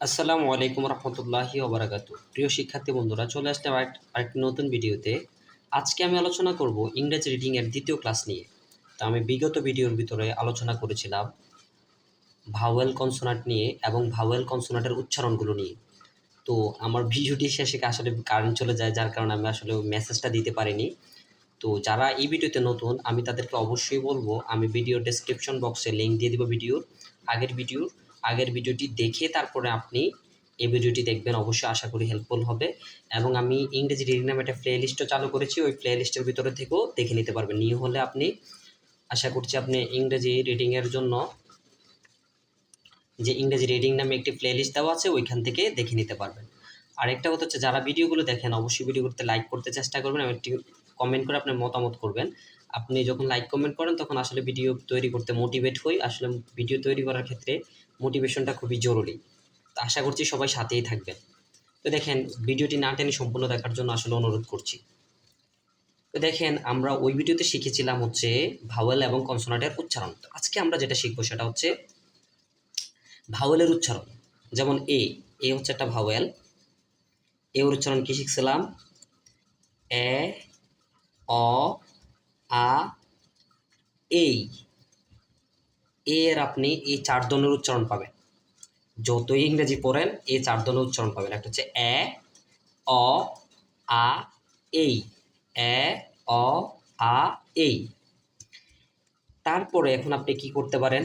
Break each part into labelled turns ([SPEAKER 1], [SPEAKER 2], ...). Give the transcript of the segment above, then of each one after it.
[SPEAKER 1] আসসালামু আলাইকুম রহমতুল্লাহি ওবরাকাতু। প্রিয় শিক্ষার্থী বন্ধুরা, চলে আসলাম আরেক- আরেকটি নতুন ভিডিওতে। আজকে আমি আলোচনা করব ইংরেজি রিডিংয়ের দ্বিতীয় ক্লাস নিয়ে। তো আমি বিগত ভিডিওর ভিতরে আলোচনা করেছিলাম ভাওয়েল কনসোনাট নিয়ে এবং ভাওয়েল কনসোনাটের উচ্চারণগুলো নিয়ে। তো আমার ভিডিওটি শেষে আসলে কারেন্ট চলে যায়, যার কারণে আমি আসলে মেসেজটা দিতে পারিনি। তো যারা এই ভিডিওতে নতুন, আমি তাদেরকে অবশ্যই বলব, আমি ভিডিও ডেসক্রিপশন বক্সে লিঙ্ক দিয়ে দিব ভিডিওর, আগের ভিডিওর। আগের ভিডিওটি দেখে তারপরে আপনি এই ভিডিওটি দেখবেন, অবশ্যই আশা করি হেল্পফুল হবে। এবং আমি ইংরেজি রিডিং নামে একটা প্লে লিস্টও চালু করেছি, ওই প্লে লিস্টের ভিতরে থেকেও দেখে নিতে পারবেন। নিয়ে হলে আপনি, আশা করছি আপনি ইংরেজি রিডিংয়ের জন্য যে ইংরেজি রিডিং নামে একটি প্লে লিস্ট দেওয়া আছে, ওইখান থেকে দেখে নিতে পারবেন। আরেকটা কথা হচ্ছে, যারা ভিডিওগুলো দেখেন, অবশ্যই ভিডিওগুলোতে লাইক করতে চেষ্টা করবেন এবং একটি কমেন্ট করে আপনার মতামত করবেন। আপনি যখন লাইক কমেন্ট করেন, তখন আসলে ভিডিও তৈরি করতে মোটিভেট হই। আসলে ভিডিও তৈরি করার ক্ষেত্রে মোটিভেশনটা খুবই জরুরি। তো আশা করছি সবাই সাথেই থাকবেন। তো দেখেন ভিডিওটি না টেনে সম্পূর্ণ দেখার জন্য আসলে অনুরোধ করছি। তো দেখেন, আমরা ওই ভিডিওতে শিখেছিলাম হচ্ছে ভাওয়েল এবং কনসোনাটের উচ্চারণ। আজকে আমরা যেটা শিখব সেটা হচ্ছে ভাওয়েলের উচ্চারণ। যেমন এ এ হচ্ছে একটা ভাওয়েল এর উচ্চারণ কি শিখছিলাম? এ, অ আ, এই, এর আপনি এই চার ধরনের উচ্চারণ পাবেন। যতই ইংরেজি পড়েন, এই চার ধরনের উচ্চারণ পাবেন। একটা হচ্ছে এ, অ, আ, এই। এ, অ, আ, এই। তারপরে এখন আপনি কি করতে পারেন?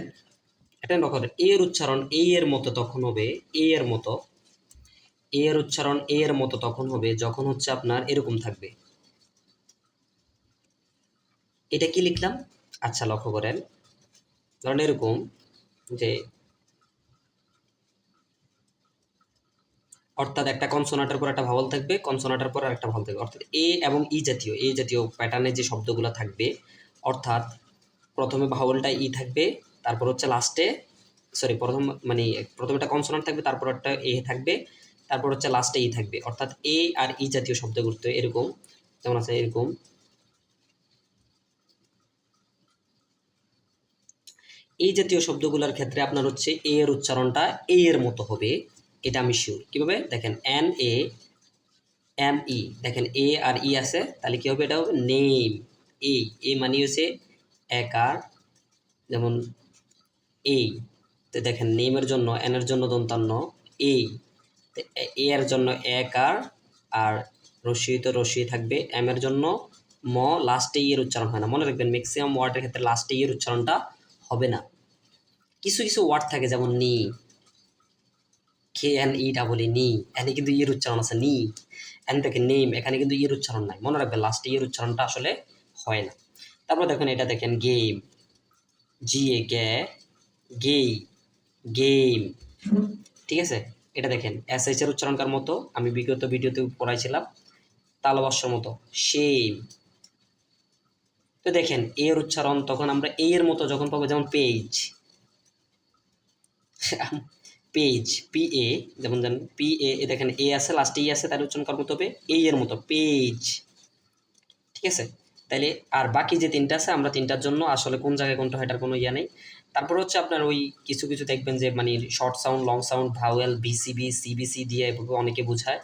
[SPEAKER 1] এটা লক্ষ্য করেন, এর উচ্চারণ এই এর মতো তখন হবে এ এর মতো। এর উচ্চারণ এ এর মতো তখন হবে, যখন হচ্ছে আপনার এরকম থাকবে। এটা কি লিখলাম? আচ্ছা লক্ষ্য করেন। ধরেন এরকম যে অর্থাৎ একটা কনসোনাটার পর একটা ভাওয়াল থাকবে কনসোনাটের পর একটা ভাওয়াল থাকবে। অর্থাৎ এ এবং ই জাতীয়, এ জাতীয় প্যাটার্নে যে শব্দগুলো থাকবে, অর্থাৎ প্রথমে ভাওয়ালটা ই থাকবে, তারপর হচ্ছে লাস্টে সরি প্রথম মানে প্রথমে একটা কনসোনান্ট থাকবে, তারপর একটা এ থাকবে, তারপর হচ্ছে লাস্টে ই থাকবে। অর্থাৎ এ আর ই জাতীয় শব্দগুলো তো এরকম, যেমন আছে এরকম। এই জাতীয় শব্দগুলোর ক্ষেত্রে আপনার হচ্ছে এ এর উচ্চারণটা এ এর মতো হবে। এটা আমি শিওর কীভাবে? দেখেন এন এ এম ই দেখেন এ আর ই আছে, তাহলে কী হবে? এটা হবে নেম এই এ মানে হচ্ছে একার যেমন এই তো দেখেন নেমের জন্য এনের জন্য দন্তান্ন এই এ এর জন্য একার আর রশ্মি তো রশ্মি থাকবে। এম এর জন্য ম লাস্টে ইয়ের উচ্চারণ হয় না। মনে রাখবেন ম্যাক্সিমাম ওয়ার্ডের ক্ষেত্রে লাস্টে ইয়ের উচ্চারণটা হবে না। কিছু কিছু ওয়ার্ড থাকে যেমন নি K N E double E নি। এনে কিন্তু ইয়ের উচ্চারণ আছে নি। এন থেকে নেম এখানে কিন্তু ইয়ের উচ্চারণ নাই। মনে রাখবেন লাস্টে ইয়ের উচ্চারণটা আসলে হয় না। তারপর দেখেন এটা দেখেন গেম জি এ গে গেই গেম ঠিক আছে? এটা দেখেন এস এইচ এর উচ্চারণকার মতো। আমি বিগত ভিডিওতে পড়াইছিলাম। তালবাস্যর মতো। সেম তো দেখেন এর উচ্চারণ তখন আমরা এই এর মতো যখন পাবো, যেমন পেজ পেজ পি এ যেমন যেন পি এ এ দেখেন এ আছে লাস্টে ই আছে তার উচ্চারণ করার মতো হবে এই এর মতো পেজ ঠিক আছে? তাহলে আর বাকি যে তিনটা আছে, আমরা তিনটার জন্য আসলে কোন জায়গায় কোনটা হয়, এটার কোনো ইয়া নেই। তারপর হচ্ছে আপনার ওই কিছু কিছু দেখবেন যে মানে short sound long sound vowel BCB CBC দিয়ে এভাবে অনেকে বোঝায়।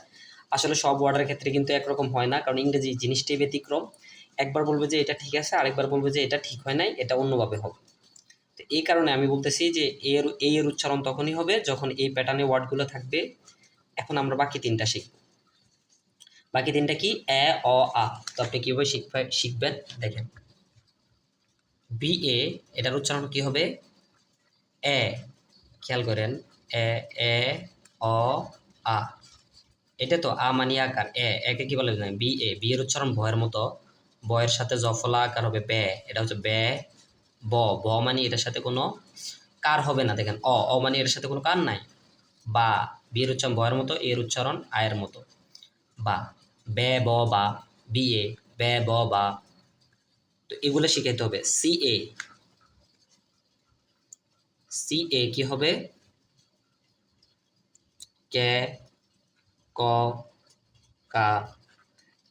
[SPEAKER 1] আসলে সব ওয়ার্ডের ক্ষেত্রে কিন্তু একরকম হয় না, কারণ ইংরেজি জিনিসটাই ব্যতিক্রম। একবার বলবে যে এটা ঠিক আছে, আরেকবার বলবে যে এটা ঠিক হয় নাই, এটা অন্যভাবে হবে। তো এই কারণে আমি বলতেছি যে এর, এই এর উচ্চারণ তখনই হবে যখন এই প্যাটার্নে ওয়ার্ডগুলো থাকবে। এখন আমরা বাকি তিনটা শিখব। বাকি তিনটা কি? এ, অ, আ। তো আপনি কীভাবে শিখবে, শিখবেন? দেখেন। বি, এ, এটার উচ্চারণ কি হবে? এ, খেয়াল করেন। এ এ, অ, আ। এটা তো আ মানি আকার এ, একে কি বলে বি, এ। বি এর উচ্চারণ ভয়ের মতো। বয়ের সাথে জফলা আকার হবে বে। এটা হচ্ছে বে, ব। ব মানে এটার সাথে কোনো কার হবে না, দেখেন। অ অ মানে এর সাথে কোনো কার নাই। বা বি এর উচ্চারণ বয়ের মতো, এর উচ্চারণ আয়ের মতো। বা, বে, ব, বা বি এ বে, ব, বা। তো এগুলো শিখাইতে হবে। সি, এ। সি, এ কি হবে? কে, ক, কা।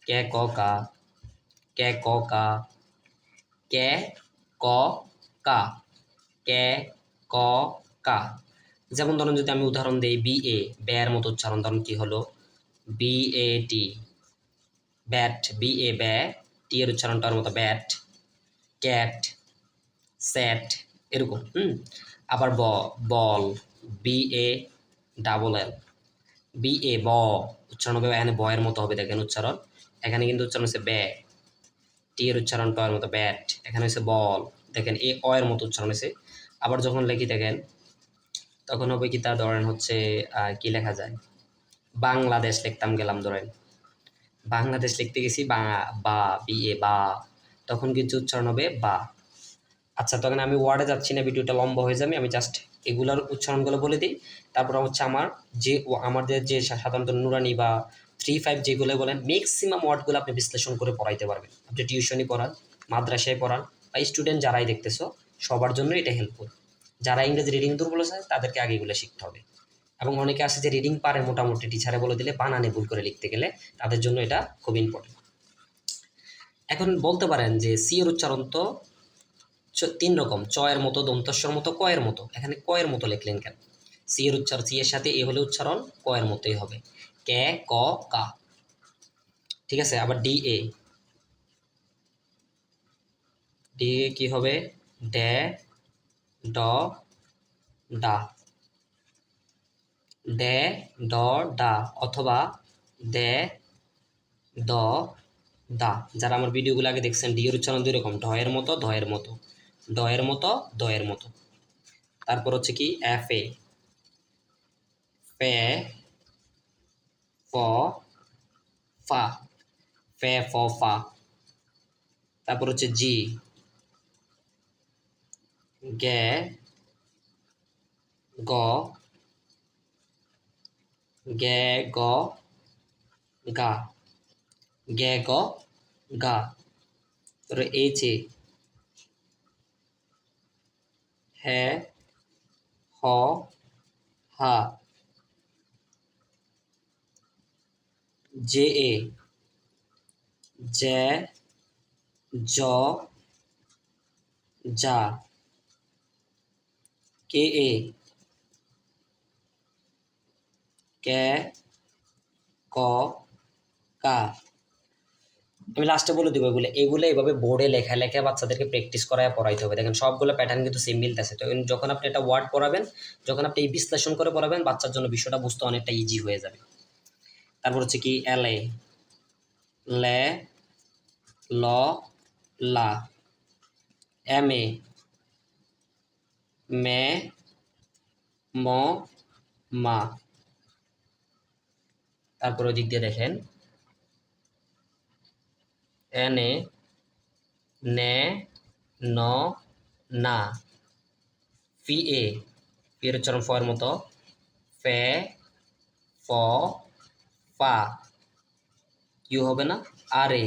[SPEAKER 1] কে, ক, কা। কে ক কা কে ক কা কে ক কা যেমন ধরুন যদি আমি উদাহরণ দিই বি এ ব্যয়ের মতো উচ্চারণ, ধরুন কি হলো? B A T bat B A ব্যা টি এর উচ্চারণটার মতো ব্যাট ক্যাট স্যাট এরকম, হুম? আবার ব ball B A double L B A ব, উচ্চারণ হবে, এখানে বয়ের মতো হবে, দেখেন উচ্চারণ। এখানে কিন্তু উচ্চারণ হচ্ছে ব্যা টি এর উচ্চারণ টয়ের মতো ব্যাট এখানে হচ্ছে বল দেখেন এ অ এর মতো উচ্চারণ হয়েছে। আবার যখন লিখি, দেখেন, তখন হবে কি তা ধরেন হচ্ছে কি লেখা যায়? বাংলাদেশ লিখতাম গেলাম ধরেন। বাংলাদেশ লিখতে গেছি, বা বা, বি, এ, বা, তখন কিন্তু উচ্চারণ হবে বা। আচ্ছা তখন আমি ওয়ার্ডে যাচ্ছি না ভিডিওটা লম্বা হয়ে যাবে, আমি জাস্ট এগুলার উচ্চারণগুলো বলে দিই। তারপর হচ্ছে আমার যে আমাদের যে সাধারণত নুরানি বা থ্রি ফাইভ যেগুলো বলেন ম্যাক্সিমাম ওয়ার্ডগুলো আপনি বিশ্লেষণ করে পড়াইতে পারবেন। আপনি টিউশনই পড়ান, মাদ্রাসায় পড়ান, বা স্টুডেন্ট যারাই দেখতেছো, সবার জন্য এটা হেল্পফুল যারা ইংরেজি রিডিং দুর্বল আছে, তাদেরকে আগে এগুলো শিখতে হবে। এবং অনেকে আছে যে রিডিং পারে মোটামুটি টিচারে বলে দিলে বানানে ভুল করে লিখতে গেলে, তাদের জন্য এটা খুব ইম্পর্টেন্ট এখন বলতে পারেন যে সি এর উচ্চারণ তো তিন রকম, চ এর মতো, দন্তস্বর মতো, ক এর মতো। এখানে ক এর মতো লিখলেন কেন? সি এর উচ্চারণ সি এর সাথে এ হলে উচ্চারণ, ক এর মতোই হবে। কে, ক, কা। ঠিক আছে, আবার ডি, এ। ডি, এ কি হবে? ডে, ড, ডা। ডে, ড, ডা, অথবা দে, দ দা যারা আমার ভিডিওগুলো আগে দেখছেন, ডি এর উচ্চারণ দুই রকম ডয়ের মতো ধয়ের মতো। ডয়ের মতো, দয়ের মতো। তারপর হচ্ছে কি, এফ, এ। ফে ফ ফা ফে ফ ফা তারপর হচ্ছে জি গে গ গে গ গা গে গ গা তারপরে এইচে হে হ হা জে এ জে জ, যা, কে এ, কে, ক, কা। আমি লাস্টে বলে দিব এগুলো। এগুলো এইভাবে বোর্ডে লেখা লেখা বাচ্চাদেরকে প্র্যাকটিস করায় পড়াইতে হবে। দেখেন, সবগুলো প্যাটার্ন কিন্তু সেম মিলতেছে। তো যখন আপনি এটা ওয়ার্ড পড়াবেন, যখন আপনি এই বিশ্লেষণ করে পড়াবেন, বাচ্চার জন্য বিষয়টা বুঝতে অনেকটা ইজি হয়ে যাবে। তারপর হচ্ছে কি, এল এ, লে, ল, লা, এম এ, মে, ম, মা। তারপর ওই দিক দিয়ে দেখেন, এন এ, নে, ন, না। ফি এ, ফি এর উচ্চারণ ফয়ের মতো। ফে, ফ ফা কিউ হবে না? আর এ।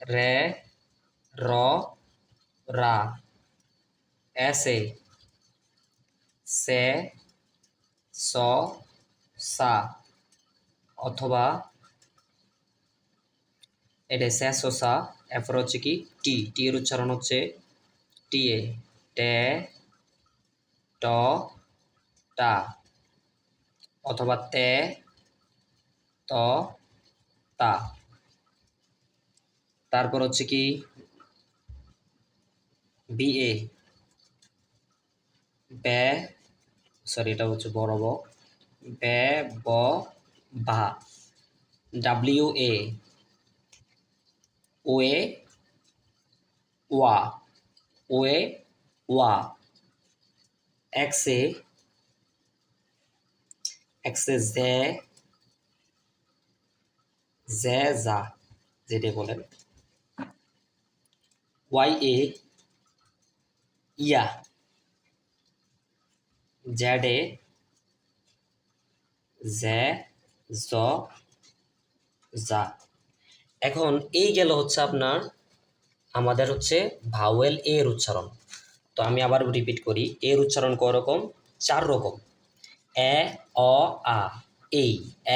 [SPEAKER 1] রে, র, রা। এস সে, স, সা। অথবা এটা স্যাসোসা এরপর হচ্ছে কি? টি। টি এর উচ্চারণ হচ্ছে টি, এ। টে, ট, টা। অথবা তে, ত। তা তারপর হচ্ছে কি? বি এ বে, সরি, এটা হচ্ছে বড় ব। বে, ব, বা। W A way. ওয়া ওয়ে। ওয়া এক্সে এক্সে জে জে যা যেটা বলেন ওয়াই এ ইয়া। জেড এ জে জ যা এখন এই গেল হচ্ছে আপনার, আমাদের হচ্ছে ভাওয়েল এর উচ্চারণ। তো আমি আবার রিপিট করি এর উচ্চারণ কয় রকম? চার রকম। এ অ আ এই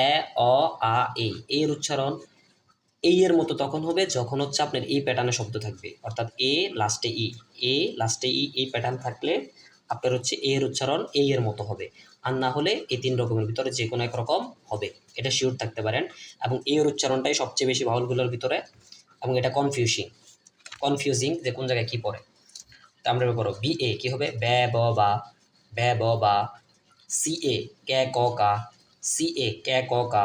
[SPEAKER 1] এ অ আ এই এর উচ্চারণ এই এর মতো তখন হবে যখন হচ্ছে আপনার এই প্যাটার্নে শব্দ থাকবে। অর্থাৎ এ লাস্টে ই, এ লাস্টে ই, এই প্যাটার্ন থাকলে আপনার হচ্ছে এ এর উচ্চারণ এই এর মতো হবে। আর না হলে এই তিন রকমের ভিতরে যে কোনো এক রকম হবে। এটা শিওর থাকতে পারেন। এবং এর উচ্চারণটাই সবচেয়ে বেশি বাউলগুলোর ভিতরে এবং এটা কনফিউজিং কনফিউজিং যে কোন জায়গায় কী পড়ে? তা আমরা করো বি এ কী হবে? ব্যা ব বা ব্যা ব বা সি এ ক্যা ক কা সি এ ক্যা ক কা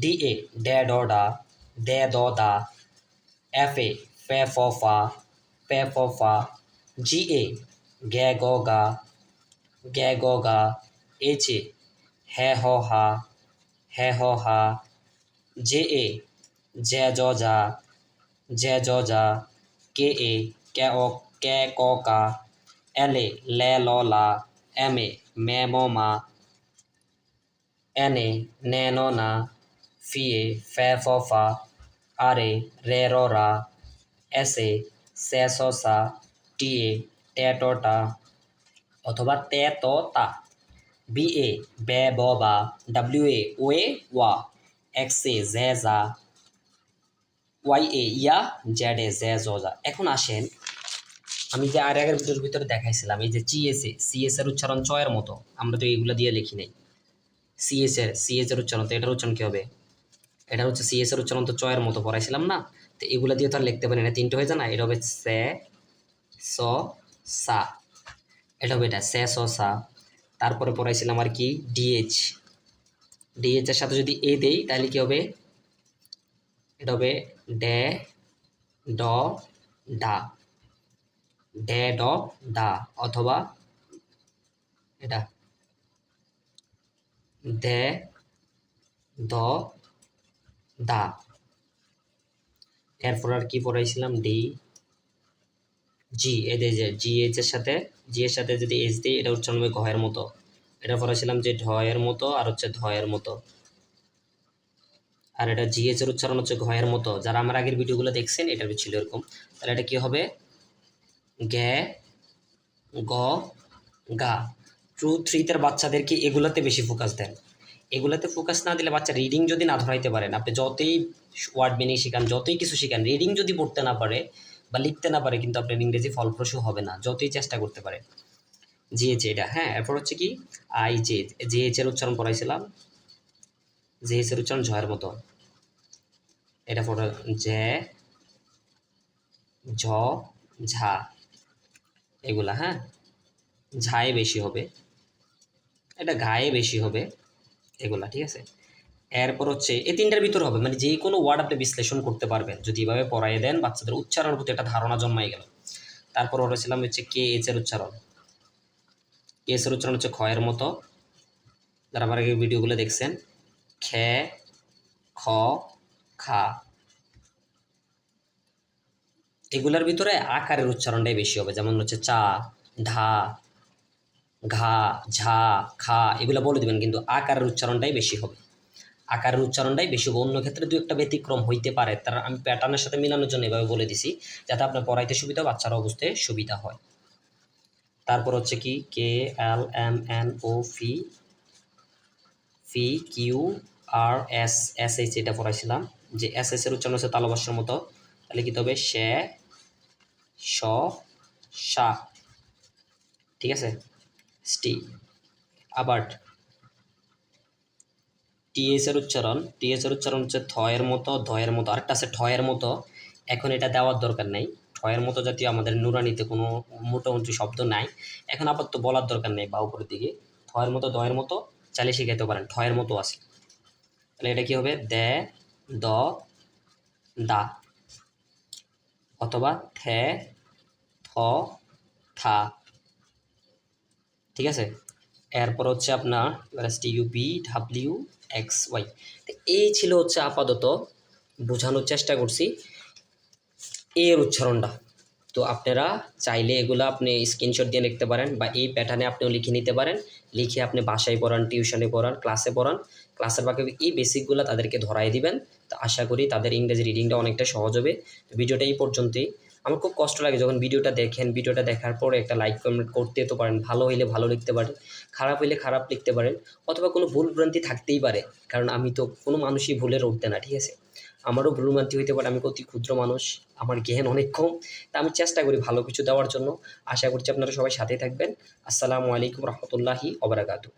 [SPEAKER 1] ডি এ ড্যা ড ডা ড্যা দ দা এফ এ ফে ফ ফা ফে ফ ফা জি এ গ্যা গ গা গ্যা গ গা এইচ এ হ্যা হ হা হ্যা হ হা জে এ জ্যা জ যা জ্যা জ যা কে এ ক্যা অ ক্যা ক কা এল এ ল্যা ল লা এম এ ম্যা ম এন এ ন্যা ন ফ্যা ফ ফা আর এ রে র রা এস এ স্যা স সা টি এ ট্যা ট অথবা তে, ত, তা বি এ ব্যা ব বা ডাব্লিউ এ ওয়ে ওয়া এক্স এ জ্যা যা ওয়াই এ ইয়া জেড এ জ এখন আসেন আমি যে আর আগের ভিডিওর ভিতরে দেখাইছিলাম, এই যে জিএসএ সিএস এর উচ্চারণ চয়ের মতো, আমরা তো এইগুলো দিয়ে লিখি নাই। সিএস এর সিএস এর উচ্চারণ তো এটার উচ্চারণ কী হবে? এটা হচ্ছে সিএস এর উচ্চারণ তো চয়ের মতো পড়াইছিলাম না? তো এগুলো দিয়ে তো আর লিখতে পারি না, তিনটে হয়ে যায় না? এটা হবে সে, স, সা। এটা হবে এটা, সে, স, সা। তারপরে পড়াইছিলাম আর কি ডিএইচ ডিএইচ এর সাথে যদি এ দেই, তাহলে কি হবে? এটা হবে ডে, ড, ডা। ডে ড ডা অথবা এটা দে দ দা এরপর আর কি পড়াইছিলাম? ডি জি এদের যে জি এইচ এর সাথে জি এর সাথে যদি এইচ দিই, এটা উচ্চারণ হবে ঘয়ের মতো। এটা পড়াইছিলাম যে ঢয়ের মতো আর হচ্ছে ধয়ের মতো। আর এটা জিএচ এর উচ্চারণ হচ্ছে ঘয়ের মতো। যারা আমার আগের ভিডিওগুলো দেখছেন এটা ছিল এরকম। তাহলে এটা কি হবে? গ্যা গ, গা। টু থ্রিতের বাচ্চাদেরকে এগুলাতে বেশি ফোকাস দেন। এগুলাতে ফোকাস না দিলে বাচ্চা রিডিং যদি না ধরাইতে পারেন আপনি যতই ওয়ার্ড মিনিং শিখান, যতই কিছু শিখান রিডিং যদি পড়তে না পারে বা লিখতে না পারে, কিন্তু আপনার ইংরেজি ফলপ্রসূ হবে না, যতই চেষ্টা করতে পারে। জিএচ এটা হ্যাঁ এরপর হচ্ছে কি? আই জে জিএচ এর উচ্চারণ পড়াইছিলাম। জিএচ এর উচ্চারণ ঝয়ের মতো। এটা পড়া জে ঝ, ঝা। এগুলা হ্যাঁ? ঝায়ে বেশি হবে। এটা গায়ে বেশি হবে এগুলা, ঠিক আছে? এরপর হচ্ছে, এই তিনটার ভিতর হবে মানে যে কোনো ওয়ার্ড আপনি বিশ্লেষণ করতে পারবেন। যদি এভাবে পড়াই দেন, বাচ্চাদের উচ্চারণের প্রতি একটা ধারণা জন্মাই গেল। তারপর ছিলাম হচ্ছে কে এইচ এর উচ্চারণ। কে এস এর উচ্চারণ হচ্ছে ক্ষয়ের মতো। যারা আমার ভিডিওগুলো দেখছেন, খে, খ, খা। এগুলার ভিতরে আকারের উচ্চারণটাই বেশি হবে। যেমন হচ্ছে চা ঢা ঘা, ঝা, খা, এগুলো বলে দেবেন, কিন্তু আকারের উচ্চারণটাই বেশি হবে। আকারের উচ্চারণটাই বেশি হবে। অন্য ক্ষেত্রে দু একটা ব্যতিক্রম হইতে পারে। তার আমি প্যাটার্নের সাথে মিলানোর জন্য এভাবে বলে দিছি, যাতে আপনার পড়াইতে সুবিধা বাচ্চারা বুঝতে সুবিধা হয়। তারপর হচ্ছে কি K L M N O P P Q R S S H এটা পড়াইছিলাম, যে এস এস এর উচ্চারণ হচ্ছে তালবাসের মতো, তাহলে কি হবে? সে স, সা। ঠিক আছে? স্টি আবার টিএস এর উচ্চারণ। টিএস এর উচ্চারণ হচ্ছে থয়ের মতো, ধয়ের মতো। আরেকটা আছে ঠয়ের মতো। এখন এটা দেওয়ার দরকার নেই। ঠয়ের মতো জাতীয় আমাদের নুরানিতে কোনো মোটামুটি শব্দ নাই। এখন আপাতত বলার দরকার নেই বা উপরের দিকে। থয়ের মতো দয়ের মতো চালিয়ে শিখাইতে পারেন। ঠয়ের মতো আছে। তাহলে এটা কি হবে? দে, দ, দা। অথবা থে, থ, থা। ঠিক আছে? এরপর হচ্ছে আপনার T U V, W, X, Y. এই ছিল হচ্ছে আপাতত বোঝানোর চেষ্টা করছি। এর উচ্চারণটা। তো আপনারা চাইলে এগুলো আপনি স্ক্রিনশট দিয়ে লিখতে পারেন বা এই প্যাটার্নে আপনিও লিখে নিতে পারেন। লিখে আপনি বাসায় পড়ান টিউশনে পড়ান ক্লাসে পড়ান। ক্লাসের বাকি এই বেসিকগুলো তাদেরকে ধরাই দিবেন। তো আশা করি তাদের ইংরেজি রিডিংটা অনেকটা সহজ হবে। তো ভিডিওটা এই পর্যন্তই। আমার খুব কষ্ট লাগে যখন ভিডিওটা দেখেন। ভিডিওটা দেখার পরে একটা লাইক কমেন্ট করতে তো পারেন। ভালো হইলে ভালো লিখতে পারেন। খারাপ হইলে খারাপ লিখতে পারেন। অথবা কোনো ভুল ভ্রান্তি থাকতেই পারে। কারণ আমি তো কোনো মানুষই ভুলের উঠতে না, ঠিক আছে? আমারও ভুলভ্রান্তি হইতে পারে, আমি অতি ক্ষুদ্র মানুষ, আমার জ্ঞান অনেক কম, তা আমি চেষ্টা করি ভালো কিছু দেওয়ার জন্য। আশা করছি আপনারা সবাই সাথেই থাকবেন। আসসালামু আলাইকুম রহমতুল্লাহি অবরাকাতু